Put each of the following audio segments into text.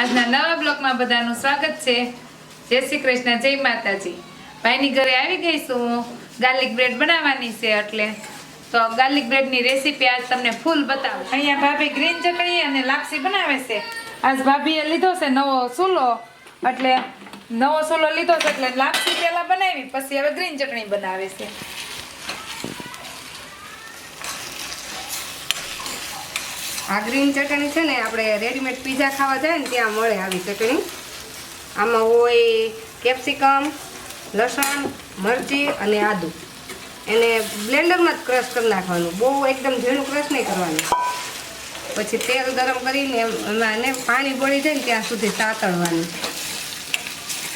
આજના નવા બ્લોગમાં બધાનું સ્વાગત છે. જય શ્રી કૃષ્ણ, જય માતાજી. ભાઈની ઘરે આવી ગઈ છું ગાર્લિક બ્રેડ બનાવવાની છે એટલે. તો ગાર્લિક બ્રેડની રેસીપી આજ તમને ફૂલ બતાવું. અહીંયા ભાભી ગ્રીન ચટણી અને લાપસી બનાવે છે. આજ ભાભીએ લીધો છે નવો સૂલો. એટલે નવો સૂલો લીધો છે એટલે લાપસી પહેલાં બનાવી, પછી હવે ગ્રીન ચટણી બનાવે છે. આ ગ્રીન ચટણી છે ને, આપણે રેડીમેડ પીઝા ખાવા જાય ને, ત્યાં મળે આવી ચટણી. આમાં હોય કેપ્સિકમ લસણ, મરચી અને આદુ. એને બ્લેન્ડરમાં જ ક્રશ કરી નાખવાનું. બહુ એકદમ ઝીણું ક્રશ નહીં કરવાનું. પછી તેલ ગરમ કરીને એને પાણી બળી જાય ને, ત્યાં સુધી સાતળવાનું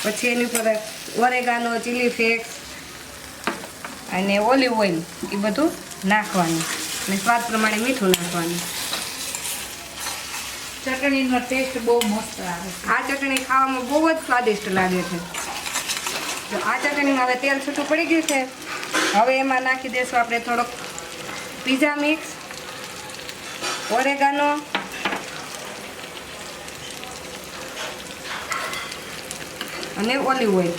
પછી એની ઉપર ઓરેગાનો ચીલી ફ્લેક્સ અને ઓલિવ ઓઇલ એ બધું નાખવાનું. અને સ્વાદ પ્રમાણે મીઠું નાખવાનું. ચટણીનો ટેસ્ટ બહુ મસ્ત આવે આ ચટણી ખાવામાં બહુ જ સ્વાદિષ્ટ લાગે છે. તો આ ચટણીમાં હવે તેલ છૂટું પડી ગયું છે. હવે એમાં નાખી દઈશું આપણે થોડોક પીઝા મિક્સ ઓરેગાનો અને ઓલિવ ઓઇલ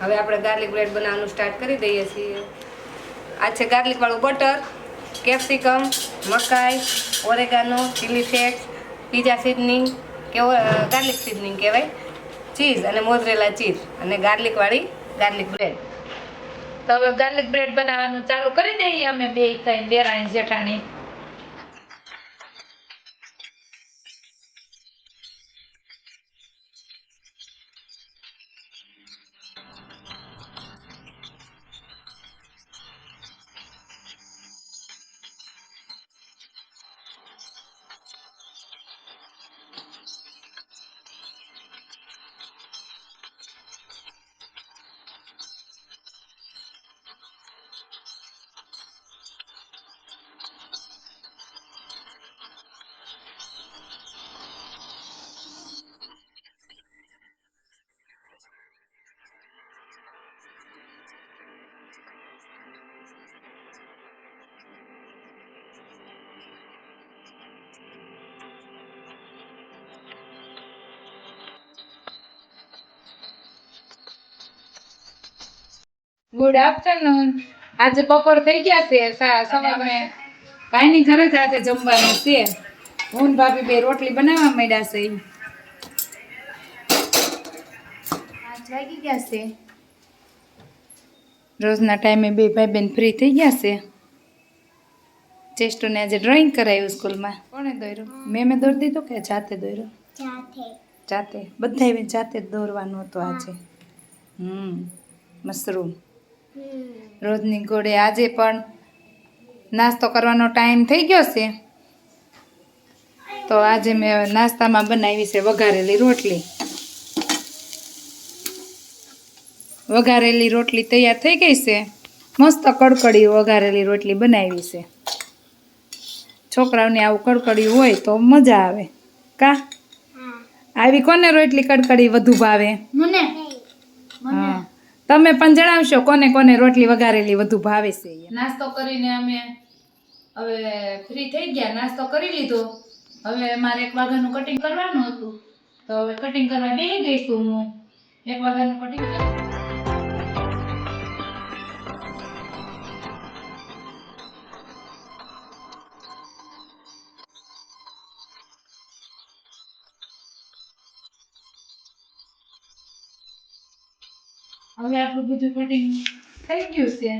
હવે આપણે ગાર્લિક બ્રેડ બનાવવાનું સ્ટાર્ટ કરી દઈએ છીએ. આ છે ગાર્લિકવાળું બટર કેપ્સિકમ મકાઈ oregano chilli flakes pizza seasoning કે ગાર્લિક સિઝનિંગ કહેવાય. ચીઝ અને મોઝરેલા ચીઝ અને ગાર્લિકવાળી ગાર્લિક બ્રેડ તો હવે ગાર્લિક બ્રેડ બનાવવાનું ચાલુ કરી દઈએ અમે બે થઈને દેરાણી જેઠાણી. ગુડ આફ્ટરનૂન આજે બપોર થઈ ગયા છે સવારે ભાઈની ઘરે જ આજે જમવાનું છે. હું ભાભી બે રોટલી બનાવવા માંડ્યા છે. વાગી ગયા છે. રોજના ટાઈમે બે ભાઈ બેન ફ્રી થઈ ગયા છે. ચેસ્ટોને આજે ડ્રોઈંગ કરાયું સ્કૂલમાં. કોણે દોર્યું? મેં મેં દોરી દીધું કે જાતે દોર્યો? જાતે. બધા જાતે દોરવાનું હતું આજે. હમ મશરૂમ. રોજની ઘોડે આજે પણ નાસ્તો કરવાનો ટાઈમ થઈ ગયો છે. તો આજે મેં નાસ્તામાં બનાવી છે વઘારેલી રોટલી. વઘારેલી રોટલી તૈયાર થઈ ગઈ છે. મસ્ત કડકડી વઘારેલી રોટલી બનાવી છે. છોકરાઓને આવું કડકડી હોય તો મજા આવે. કા? આવી કોને રોટલી કડકડી વધુ ભાવે? મને? તમે પણ જણાવશો કોને કોને રોટલી વઘારેલી વધુ ભાવે છે નાસ્તો કરીને અમે હવે ફ્રી થઈ ગયા, નાસ્તો કરી લીધો. હવે મારે એક વાગ્યાનું કટિંગ કરવાનું હતું. તો હવે કટિંગ કરવા બેસી ગઈશું હું. એક વાગ્યાનું કટિંગ હવે આપણું બધું કટિંગ થઈ ગયું છે.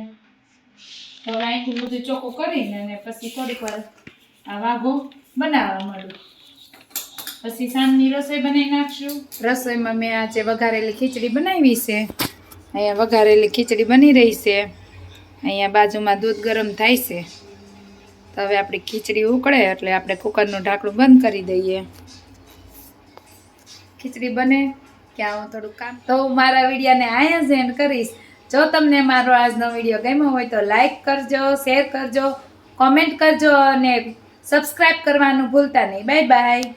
તો હવે અહીંથી બધું ચોખ્ખું કરીને અને પછી થોડીક વાર આ વાઘો બનાવવા માંડું. પછી સાંજની રસોઈ બનાવી નાખશું. રસોઈમાં મેં આજે વઘારેલી ખીચડી બનાવી છે. અહીંયા વઘારેલી ખીચડી બની રહી છે. અહીંયા બાજુમાં દૂધ ગરમ થાય છે. તો હવે આપણી ખીચડી ઉકળે એટલે આપણે કુકરનું ઢાંકણું બંધ કરી દઈએ. ખીચડી બને ક્યાં હું થોડું કામ. તો હું મારા વિડીયોને અહીંયા જ કરીશ. જો તમને મારો આજનો વીડિયો ગમ્યો હોય તો લાઇક કરજો શેર કરજો કોમેન્ટ કરજો અને સબસ્ક્રાઈબ કરવાનું ભૂલતા નહીં. Bye bye